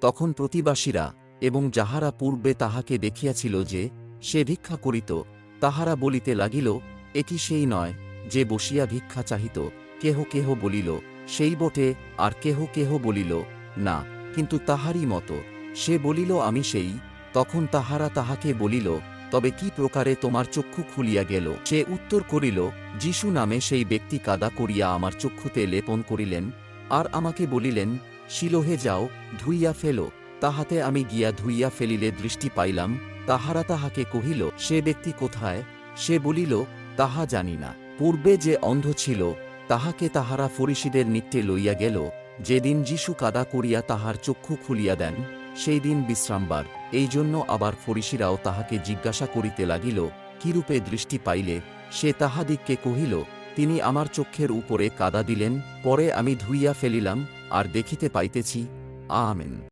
তখন প্রতিবাসীরা এবং যাহারা পূর্বে তাহাকে দেখিয়াছিল যে সে ভিক্ষা করিত, তাহারা বলিতে লাগিল এটি সেই নয় যে বসিয়া ভিক্ষা চাহিত, কেহ কেহ বলিল, সেই বটে, আর কেহ কেহ বলিল, না, কিন্তু তাহারই মতো, সে বলিল, আমি সেই। তখন তাহারা তাহাকে বলিল, তবে কি প্রকারে তোমার চক্ষু খুলিয়া গেল? সে উত্তর করিল, যিশু নামে সেই ব্যক্তি কাদা করিয়া আমার চক্ষুতে লেপন করিলেন, আর আমাকে বলিলেন শিলোহে যাও, ধুইয়া ফেলো, তাহাতে আমি গিয়া ধুইয়া ফেলিলে দৃষ্টি পাইলাম, তাহারা তাহাকে কহিল, সে ব্যক্তি কোথায়? সে বলিল, তাহা জানি না। পূর্বে যে অন্ধ ছিল, তাহাকে তাহারা ফরিসিদের নিত্যে লইয়া গেল। যেদিন যিশু কাদা করিয়া তাহার চক্ষু খুলিয়া দেন সেই দিন বিশ্রামবার। এই জন্য আবার ফরিসিরাও তাহাকে জিজ্ঞাসা করিতে লাগিল, কিরূপে দৃষ্টি পাইলে? সে তাহাদিগকে কহিল, তিনি আমার চক্ষের উপরে কাদা দিলেন, পরে আমি ধুইয়া ফেলিলাম আর দেখিতে পাইতেছি আমেন।